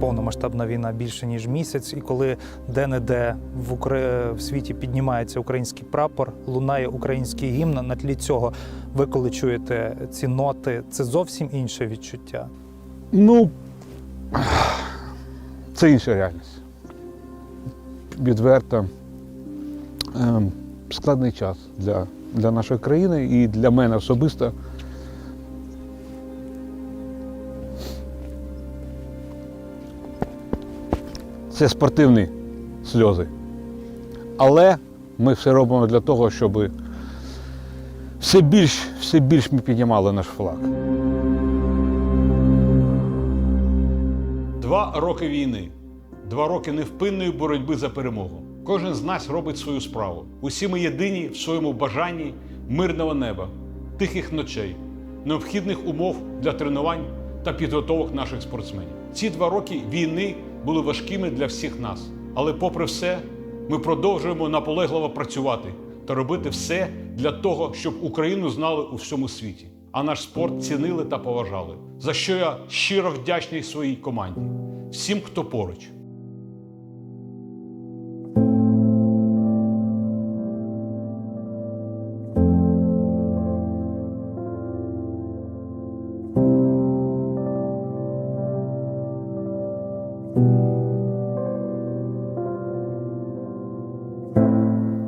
повномасштабна війна більше ніж місяць, і коли де-не-де в, Укра... в світі піднімається український прапор, лунає український гімн. На тлі цього ви коли чуєте ці ноти, це зовсім інше відчуття. Ну, це інша реальність. Відверто ем, складний час для, для нашої країни і для мене особисто. Це спортивні сльози. Але ми все робимо для того, щоб все більш, все більш ми піднімали наш флаг. Два роки війни, два роки невпинної боротьби за перемогу. Кожен з нас робить свою справу. Усі ми єдині в своєму бажанні мирного неба, тихих ночей, необхідних умов для тренувань та підготовок наших спортсменів. Ці два роки війни були важкими для всіх нас. Але, попри все, ми продовжуємо наполегливо працювати та робити все для того, щоб Україну знали у всьому світі, а наш спорт цінили та поважали. За що я щиро вдячний своїй команді, всім, хто поруч.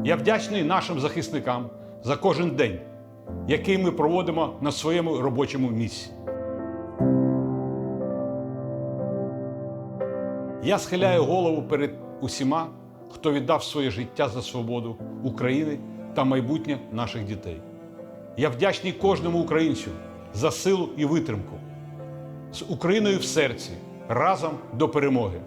Я вдячний нашим захисникам за кожен день, який ми проводимо на своєму робочому місці. Я схиляю голову перед усіма, хто віддав своє життя за свободу України та майбутнє наших дітей. Я вдячний кожному українцю за силу і витримку. З Україною в серці разом до перемоги.